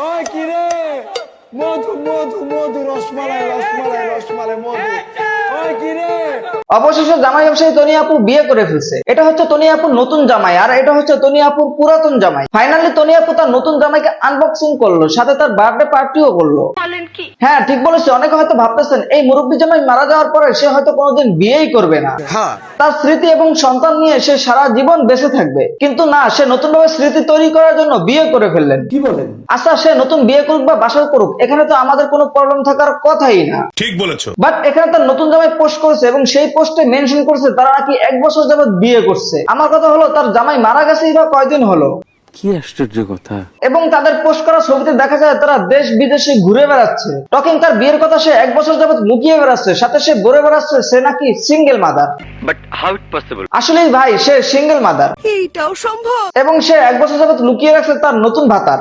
ওই কি রে মধু মধু মধু রসমালাই রসমালাই রসমালাই মধু। ওই কি রে অবশেষে জামাই ব্যবসায়ী তনি আপু বিয়ে করে ফেলছে। এটা হচ্ছে তনি আপুর নতুন জামাই আর এটা হচ্ছে তনি আপুর পুরাতন জামাই। ফাইনালি তনি আপু তার নতুন জামাইকে আনবক্সিং করল সাথে তার বার্থডে পার্টিও করল। হ্যাঁ ঠিক বলেছে অনেকে হয়তো ভাবতেছেন এই মুরব্বী জামাই মারা যাওয়ার পরে সে হয়তো কোনোদিন বিয়েই করবে না। তার স্মৃতি এবং সন্তান নিয়ে সে সারা জীবন বেঁচে থাকবে। কিন্তু না সে নতুন ভাবে স্মৃতি তৈরি করার জন্য বিয়ে করে ফেললেন। কি বলেন? আচ্ছা সে নতুন বিয়ে করুক বা বাসা করুক এখানে তো আমাদের কোনো প্রবলেম থাকার কথাই না। ঠিক বলেছ। বাট এখানে তার নতুন জামাই পোস্ট করেছে এবং সেই পোস্টে মেনশন করছে তারা নাকি এক বছর যাবত বিয়ে করছে। আমার কথা হলো তার জামাই মারা গেছে বা কয়দিন হলো? কি আশ্চর্য কথা। এবং তাদের পোস্ট করা ছবিতে দেখা যায় তারা দেশ বিদেশে ঘুরে বেড়াচ্ছে। টকিং তার বিয়ের কথা সে এক বছর যাবত লুকিয়ে বেড়াচ্ছে সাথে সে বলে বেড়াচ্ছে সে নাকি single mother but how it possible আসলেই ভাই সে সিঙ্গেল মাদার এইটাও সম্ভব? এবং সে এক বছর যাবত লুকিয়ে রাখছে তার নতুন ভাতার।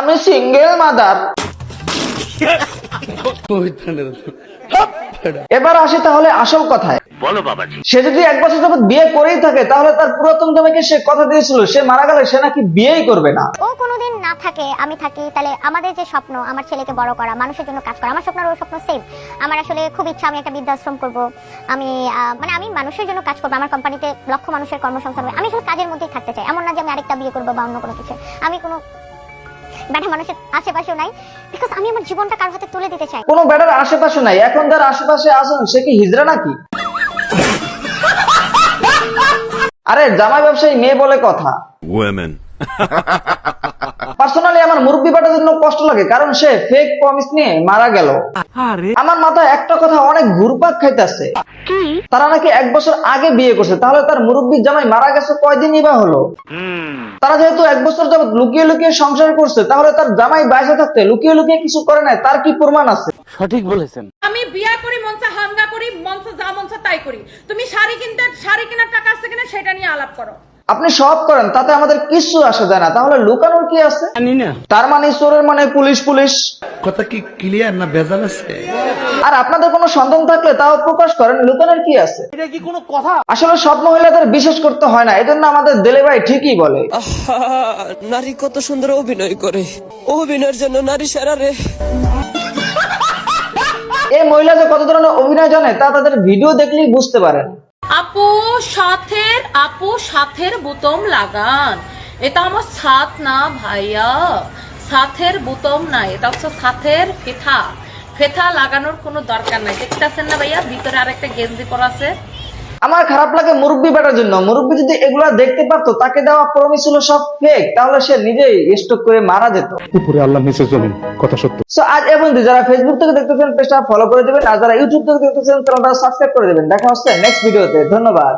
আমি সিঙ্গেল মাদার এবার আসি তাহলে আসল কথায়। বলো বাবাজি। সে যদি এক বছর যাবত বিয়ে করেই থাকে তাহলে তার পুরাতন জামাইকে সে কথা দিয়েছিল সে মারা গেলে সে নাকি বিয়েই করবে না। ও কোনোদিন না থাকে আমি থাকি তাহলে আমাদের যে স্বপ্ন আমার ছেলেকে বড় করা মানুষের জন্য কাজ করা আমার স্বপ্ন আর ওর স্বপ্ন সেম আমার আসলে খুব ইচ্ছা আমি একটা বৃদ্ধাশ্রম করব আমি মানে আমি মানুষের জন্য কাজ করব আমার কোম্পানিতে লক্ষ মানুষের কর্মসংস্থান হবে আমি শুধু কাজের মধ্যেই থাকতে চাই এমন না যে আমি আরেকটা বিয়ে করব বা অন্য কোনো কিছু। আমি কোনো ব্যাটা মানুষের আশেপাশেও নাই বিকজ আমি আমার জীবনটা কারোর হাতে তুলে দিতে চাই। কোনো বেটার আশেপাশে নাই এখন যার আশেপাশে আছেন সে কি হিজড়া নাকি? আরে জামাই ব্যবসায়ী মেয়ে বলে কথা। Women. পার্সোনালি আমার মুরব্বী বাটার জন্য কষ্ট লাগে কারণ সে ফেক প্রমিস নিয়ে মারা গেল। আমার মাথায় একটা কথা অনেক ঘুরপাক খাইতেছে। তারা নাকি এক বছর আগে বিয়ে করছে তাহলে তার মুরব্বী জামাই মারা গেছে কয়দিনই বা হলো? তারা যেহেতু এক বছর যাবত লুকিয়ে লুকিয়ে সংসার করছে তাহলে তার জামাই বাইসে থাকতে লুকিয়ে লুকিয়ে কিছু করে নাই তার কি প্রমাণ আছে? সঠিক বলেছেন। আমি বিয়া করি মনসা হাঙ্গা তাই করি। তুমি শাড়ি কিনতে শাড়ি কেনার টাকা আছে কিনা সেটা নিয়ে আলাপ করো। আপনি সব করেন তাতে আমাদের কিছু আসে যায় না। তাহলে লুকানোর কি আছে? জানি না। তার মানে চোরের মানে পুলিশ পুলিশ। কথা কি ক্লিয়ার না ভেজাল আছে? আর আপনাদের কোনো সন্দেহ থাকলে তাও প্রকাশ করেন লুকানোর কি আছে? এটা কি কোনো কথা? আসলে সব মহিলাদের বিশেষ করতে হয় না এজন্য আমাদের দেলে ভাই ঠিকই বলে। নারী কত সুন্দর অভিনয় করে। অভিনয়ের জন্য নারী সারা রে। এই মহিলা যে কত ধরনের অভিনয় জানে, তা তাদের ভিডিও দেখলেই বুঝতে পারেন। আপু, সাথের আপু, সাথের বুতম লাগান। এটা আমার সাথ না, ভাইয়া। সাথের বুতম না, এটা হচ্ছে সাথের ফেথা। ফেথা লাগানোর কোনো দরকার নাই। দেখতেছেন না ভাইয়া, ভিতরে আরেকটা গেঞ্জি পরা আছে। আমার খারাপ লাগে মুরব্বী বেটার জন্য। মুরব্বী যদি এগুলা দেখতে পারতো তাকে দেওয়া প্রমিস ছিল সব ফেক তাহলে সে নিজেই স্টক করে মারা যেত। উপরে আল্লাহ নিচে জমিন কথা সত্য। সো আজ এবং যারা ফেসবুক থেকে দেখতেছেন পেজটা ফলো করে দেবেন আর যারা ইউটিউব থেকে দেখতেছেন চ্যানেলটা সাবস্ক্রাইব করে দেবেন। দেখা হচ্ছে নেক্সট ভিডিওতে ধন্যবাদ।